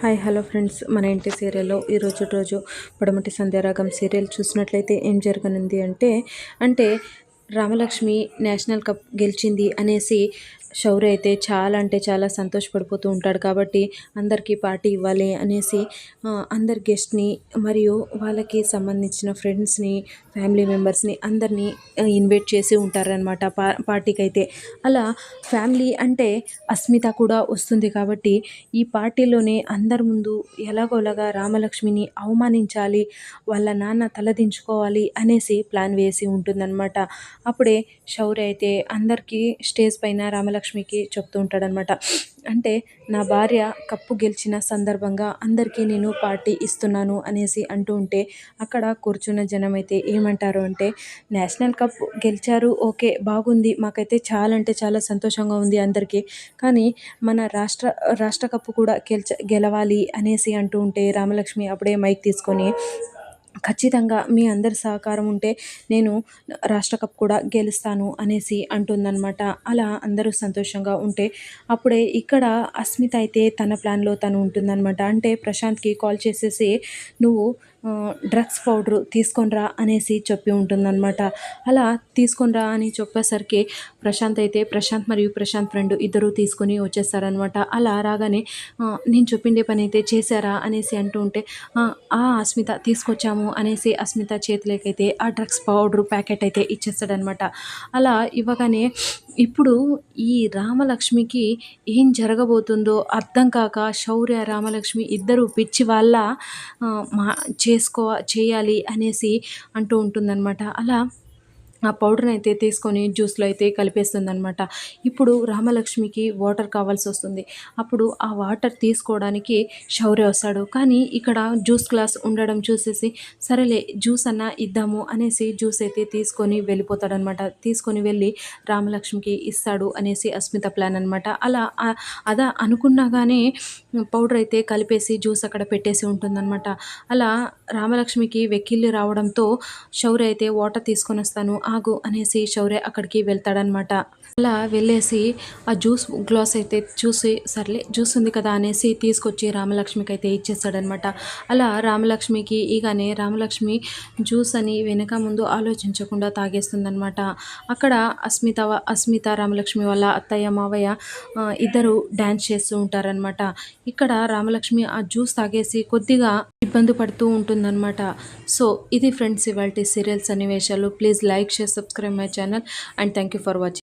Hi hello friends. మన ఇంటి సీరియల్లో ఈరోజు రోజు పడమటి సంధ్యారాగం సీరియల్ చూసినట్లయితే ఏం జరగనుంది అంటే అంటే రామలక్ష్మి నేషనల్ కప్ గెలిచింది అనేసి శౌర్య అయితే చాలా అంటే చాలా సంతోషపడిపోతూ ఉంటాడు కాబట్టి అందరికీ పార్టీ ఇవ్వాలి అనేసి అందరి గెస్ట్ని మరియు వాళ్ళకి సంబంధించిన ఫ్రెండ్స్ని ఫ్యామిలీ మెంబర్స్ని అందరినీ ఇన్వైట్ చేసి ఉంటారనమాట పా పార్టీకి అయితే అలా ఫ్యామిలీ అంటే అస్మిత కూడా వస్తుంది కాబట్టి ఈ పార్టీలోనే అందరి ముందు ఎలాగోలాగా రామలక్ష్మిని అవమానించాలి వాళ్ళ నాన్న తలదించుకోవాలి అనేసి ప్లాన్ వేసి ఉంటుందన్నమాట. అప్పుడే శౌర్య అయితే అందరికీ స్టేజ్ పైన రామలక్ష్మి లక్ష్మికి చెప్తూ ఉంటాడనమాట అంటే నా భార్య కప్పు గెలిచిన సందర్భంగా అందరికీ నేను పార్టీ ఇస్తున్నాను అనేసి అంటూ ఉంటే అక్కడ కూర్చున్న జనం అయితే ఏమంటారు అంటే నేషనల్ కప్ గెలిచారు ఓకే బాగుంది మాకైతే చాలా అంటే చాలా సంతోషంగా ఉంది అందరికీ. కానీ మన రాష్ట్ర రాష్ట్ర కప్పు కూడా గెలిచ గెలవాలి అనేసి అంటూ ఉంటే రామలక్ష్మి అప్పుడే మైక్ తీసుకొని ఖచ్చితంగా మీ అందరి సహకారం ఉంటే నేను రాష్ట్ర కప్ కూడా గెలుస్తాను అనేసి అంటుందన్నమాట. అలా అందరూ సంతోషంగా ఉంటే అప్పుడే ఇక్కడ అస్మిత అయితే తన ప్లాన్లో తను ఉంటుందన్నమాట. అంటే ప్రశాంత్కి కాల్ చేసేసి నువ్వు డ్రగ్స్ పౌడర్ తీసుకొనిరా అనేసి చెప్పి ఉంటుందన్నమాట. అలా తీసుకొనిరా అని చెప్పేసరికి ప్రశాంత్ అయితే ప్రశాంత్ మరియు ప్రశాంత్ ఫ్రెండ్ ఇద్దరు తీసుకొని వచ్చేస్తారనమాట అలా రాగానే నేను చెప్పిండే పని అయితే చేశారా? అనేసి అంటూ ఉంటే ఆ అస్మిత తీసుకొచ్చాము అనేసి అస్మిత చేతిలోకైతే ఆ డ్రగ్స్ పౌడర్ ప్యాకెట్ అయితే ఇచ్చేస్తాడనమాట అలా ఇవ్వగానే ఇప్పుడు ఈ రామలక్ష్మికి ఏం జరగబోతుందో అర్థం కాక శౌర్య రామలక్ష్మి ఇద్దరు పిచ్చి వాళ్ళ మా చేసుకో చేయాలి అనేసి అంటూ ఉంటుందన్నమాట. అలా ఆ పౌడర్ని అయితే తీసుకొని జ్యూస్లో అయితే కలిపేస్తుంది అనమాట ఇప్పుడు రామలక్ష్మికి వాటర్ కావాల్సి వస్తుంది. అప్పుడు ఆ వాటర్ తీసుకోవడానికి శౌర్య వస్తాడు. కానీ ఇక్కడ జ్యూస్ గ్లాస్ ఉండడం చూసేసి సరేలే జ్యూస్ అన్నా ఇద్దాము అనేసి జ్యూస్ అయితే తీసుకొని వెళ్ళిపోతాడనమాట తీసుకొని వెళ్ళి రామలక్ష్మికి ఇస్తాడు అనేసి అస్మిత ప్లాన్ అనమాట అలా అదా అనుకున్నా కానీ పౌడర్ అయితే కలిపేసి జ్యూస్ అక్కడ పెట్టేసి ఉంటుందన్నమాట. అలా రామలక్ష్మికి వెక్కిల్లి రావడంతో శౌర్య అయితే వాటర్ తీసుకొని వస్తాను ఆగు అనేసి శౌర్య అక్కడికి వెళ్తాడనమాట అలా వెళ్ళేసి ఆ జ్యూస్ గ్లాస్ అయితే చూసి సర్లే జ్యూస్ ఉంది కదా అనేసి తీసుకొచ్చి రామలక్ష్మికి అయితే ఇచ్చేస్తాడనమాట అలా రామలక్ష్మికి ఇగానే రామలక్ష్మి జ్యూస్ అని వెనక ముందు ఆలోచించకుండా తాగేస్తుందనమాట అక్కడ అస్మిత అస్మిత రామలక్ష్మి వాళ్ళ అత్తయ్య మావయ్య ఇద్దరు డ్యాన్స్ చేస్తూ ఉంటారనమాట ఇక్కడ రామలక్ష్మి ఆ జ్యూస్ తాగేసి కొద్దిగా ఇబ్బంది పడుతూ ఉంటుందన్నమాట. సో ఇది ఫ్రెండ్స్ ఇవాళ సీరియల్ సన్నివేశాలు. Please like share subscribe my channel and thank you for watching.